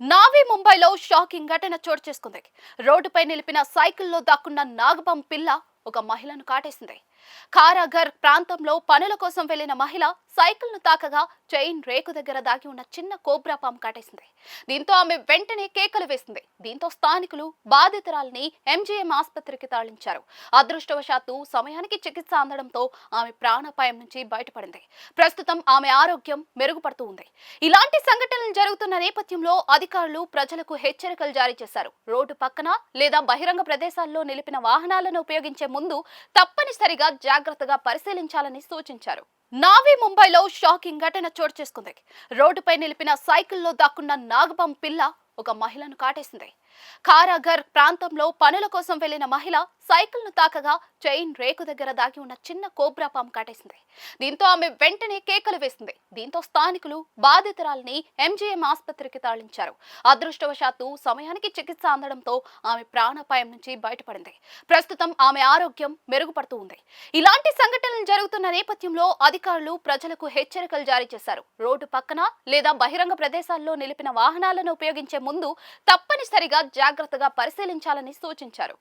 Navy ముంబైలో shocking ఘటన చోటు చేసుకుంది. రోడ్డుపై నిలిపిన సైకిల్లో దాక్కున్న నాగబం పిల్ల ఒక మహిళను కాటేసింది. కారాగర్ ప్రాంతంలో పనుల కోసం వెళ్ళిన మహిళ సైకిల్ను తాకగా చైన్ రేకు దగ్గర దాగి ఉన్న చిన్న కోబ్రా పాము కాటేసింది. దీంతో ఆమె వెంటనే కేకలు వేసింది. దీంతో స్థానికులు బాధితురాలని ఎంజీఎం ఆసుపత్రికి తరలించారు. అదృష్టవశాత్తు సమయానికి చికిత్స అందడంతో ఆమె ప్రాణాపాయం నుంచి బయటపడింది. ప్రస్తుతం ఆమె ఆరోగ్యం మెరుగుపడుతూ ఉంది. ఇలాంటి సంఘటనలు జరుగుతున్న నేపథ్యంలో అధికారులు ప్రజలకు హెచ్చరికలు జారీ చేశారు. రోడ్డు పక్కన లేదా బహిరంగ ప్రదేశాల్లో నిలిపిన వాహనాలను ఉపయోగించే ముందు తప్పనిసరిగా జాగ్రత్తగా పరిశీలించాలని సూచించారు. నావీ ముంబైలో షాకింగ్ ఘటన చోటు చేసుకుంది. రోడ్డుపై నిలిపిన సైకిల్లో దాక్కున్న నాగబాం పిల్ల ఒక మహిళను కాటేసింది. కారాగర్ ప్రాంతంలో పనుల కోసం వెళ్ళిన మహిళ సైకిల్ను తాకగా చైన్ రేకు దగ్గర దాగి ఉన్న చిన్న కోబ్రా పాము కాటేసింది. దీంతో ఆమె వెంటనే కేకలు వేసింది. దీంతో స్థానికులు బాధితురాలని ఎంజీఎం ఆసుపత్రికి తరలించారు. అదృష్టవశాత్తు సమయానికి చికిత్స అందడంతో ఆమె ప్రాణాపాయం నుంచి బయటపడింది. ప్రస్తుతం ఆమె ఆరోగ్యం మెరుగుపడుతూ ఉంది. ఇలాంటి సంఘటనలు జరుగుతున్న నేపథ్యంలో అధికారులు ప్రజలకు హెచ్చరికలు జారీ చేశారు. రోడ్డు పక్కన లేదా బహిరంగ ప్రదేశాల్లో నిలిపిన వాహనాలను ఉపయోగించే ముందు తప్పనిసరిగా జాగ్రత్తగా పరిశీలించాలని సూచించారు.